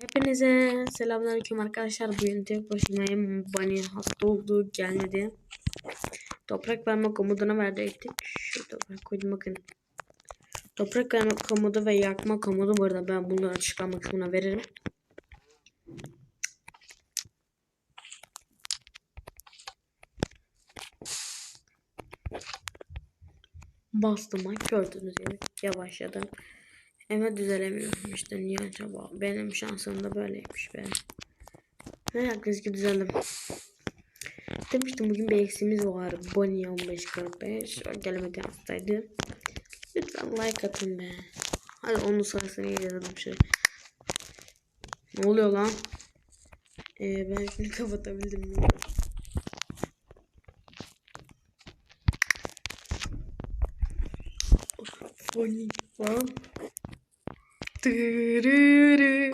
Hepinize selamünaleyküm arkadaşlar. Bugün tek başımayım. Bunny hasta oldu gelmedi. Toprak verme komutunu verecektik. Şu toprak koydum bakın. Toprak verme komutu ve yakma komutu bu arada ben bunları açıklamak kısmına veririm. Bastım gördüğünüz gibi yavaşladım. Ama düzelemiyorum işte niye acaba? Benim şansım da böyleymiş be. Ne herkes ki düzeldim. Demiştim bugün bir eksimiz var. Bonnie 1545. O gelemedi hastaydı. Lütfen like atın be. Hadi onun sırasını yazalım şöyle. Ne oluyor lan? Ee, ben şunu kapatabildim mi? Bonnie lan. Tırırı,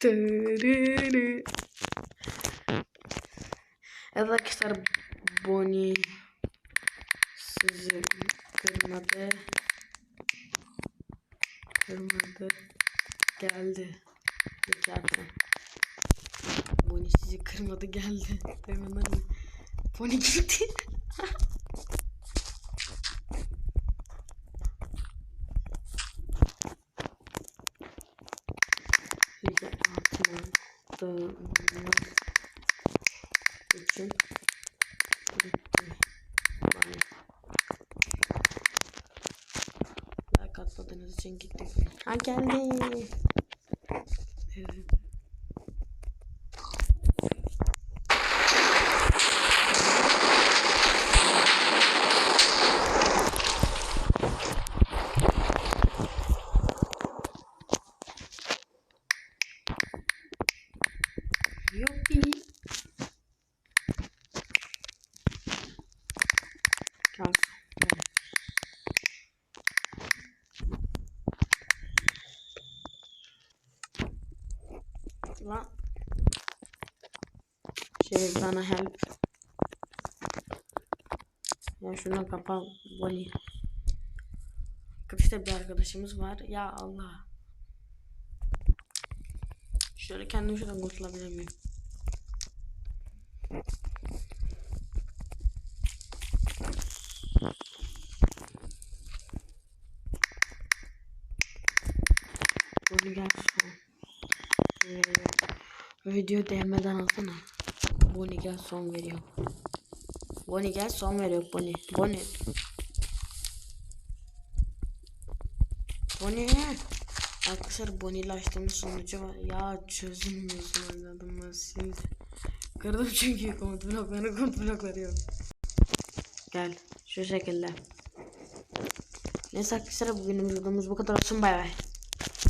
tırırı. Evet arkadaşlar Bonnie sizi kırmadı. Kırmadı. Geldi. Geçerken. Bonnie sizi kırmadı geldi. Hemen hani. Bonnie gitti. dağılmak için bitti. Bye. Like atmadığınız için gittik. Ha geldi. Evet. Yuppi. Kalsın. Lan. Şey bana help. Ya şuna kapan Bonnie. Arkadaşlar bir arkadaşımız var. Ya Allah. Şöyle kendim şuradan kurtulabilir miyim? Bunu gel son. Ee, video değmeden alsana. Bonnie gel son veriyor. Bonnie gel son veriyor Bonnie. Bonnie. Bonnie. Arkadaşlar Bonnie ile açtığımız sonucu var. Ya çözülmüyorsun anladım ben siz. Kırdım çünkü komut blokları komut blokları yok. Gel şu şekilde. Neyse arkadaşlar bugünümüz videomuz bu kadar olsun bay bay.